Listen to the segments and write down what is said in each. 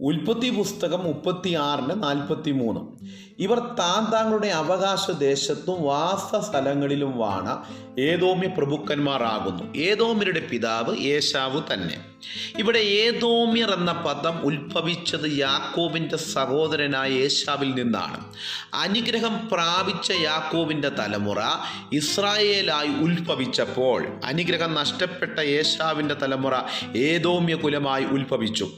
ഉൽപ്പത്തി പുസ്തകം മുപ്പത്തി ആറിന് നാൽപ്പത്തി മൂന്ന് ഇവർ താൻ താങ്കളുടെ അവകാശ ദേശത്തും വാസ സ്ഥലങ്ങളിലും വാണ ഏതോമ്യ പ്രഭുക്കന്മാരാകുന്നു. ഏതോമ്യരുടെ പിതാവ് യേശാവ് തന്നെ. ഇവിടെ ഏതോമ്യർ എന്ന പദം ഉത്ഭവിച്ചത് യാക്കോബിന്റെ സഹോദരനായ യേശാവിൽ നിന്നാണ്. അനുഗ്രഹം പ്രാപിച്ച യാക്കോബിന്റെ തലമുറ ഇസ്രായേലായി ഉത്ഭവിച്ചപ്പോൾ അനുഗ്രഹം നഷ്ടപ്പെട്ട യേശാവിന്റെ തലമുറ ഏതോമ്യ കുലമായി ഉത്ഭവിച്ചു.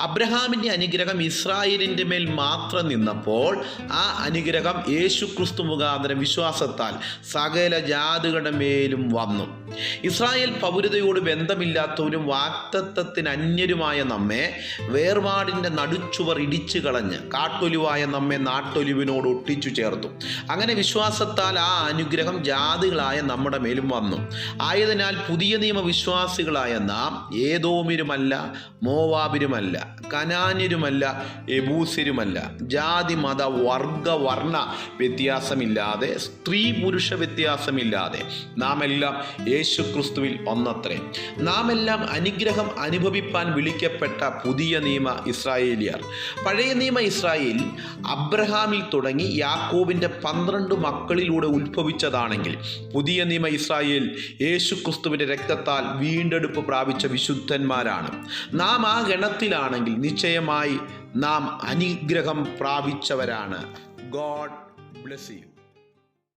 അബ്രഹാമിന്റെ അനുഗ്രഹം ഇസ്രായേലിന്റെ മേൽ മാത്രം നിന്നപ്പോൾ ആ അനുഗ്രഹം യേശു ക്രിസ്തു മുഖാന്തരം വിശ്വാസത്താൽ സകല ജാതികളുടെ മേലും വന്നു. ഇസ്രായേൽ പൗരതയോട് ബന്ധമില്ലാത്തവരും വാക്തത്വത്തിന് അന്യരുമായ നമ്മെ വേർപാടിന്റെ നടുച്ചുവർ ഇടിച്ചു കളഞ്ഞ് കാട്ടൊലിവായ നമ്മെ നാട്ടൊലിവിനോട് ഒട്ടിച്ചു ചേർത്തു. അങ്ങനെ വിശ്വാസത്താൽ ആ അനുഗ്രഹം ജാതികളായ നമ്മുടെ മേലും വന്നു. ആയതിനാൽ പുതിയ നിയമ വിശ്വാസികളായ നാം ഏതോമിരുമല്ല മോവാബിരുമല്ല കനാന്യരുമല്ല എബൂസരുമല്ല ജാതി മത വർഗ വർണ വ്യത്യാസമില്ലാതെ സ്ത്രീ പുരുഷ വ്യത്യാസമില്ലാതെ നാം എല്ലാം യേശു ക്രിസ്തുവിൽ ഒന്നത്രേ നാം എല്ലാം അനുഗ്രഹം അനുഭവിപ്പാൻ വിളിക്കപ്പെട്ട പുതിയ നിയമ ഇസ്രായേലിയർ. പഴയ നിയമ ഇസ്രായേൽ അബ്രഹാമിൽ തുടങ്ങി യാക്കോബിന്റെ പന്ത്രണ്ട് മക്കളിലൂടെ ഉത്ഭവിച്ചതാണെങ്കിൽ പുതിയ നിയമ ഇസ്രായേൽ യേശു ക്രിസ്തുവിന്റെ രക്തത്താൽ വീണ്ടെടുപ്പ് പ്രാപിച്ച വിശുദ്ധന്മാരാണ്. നാം ആ ഗണത്തിലാണെങ്കിൽ നിശ്ചയമായി നാം അനുഗ്രഹം പ്രാപിച്ചവരാണ്. God bless you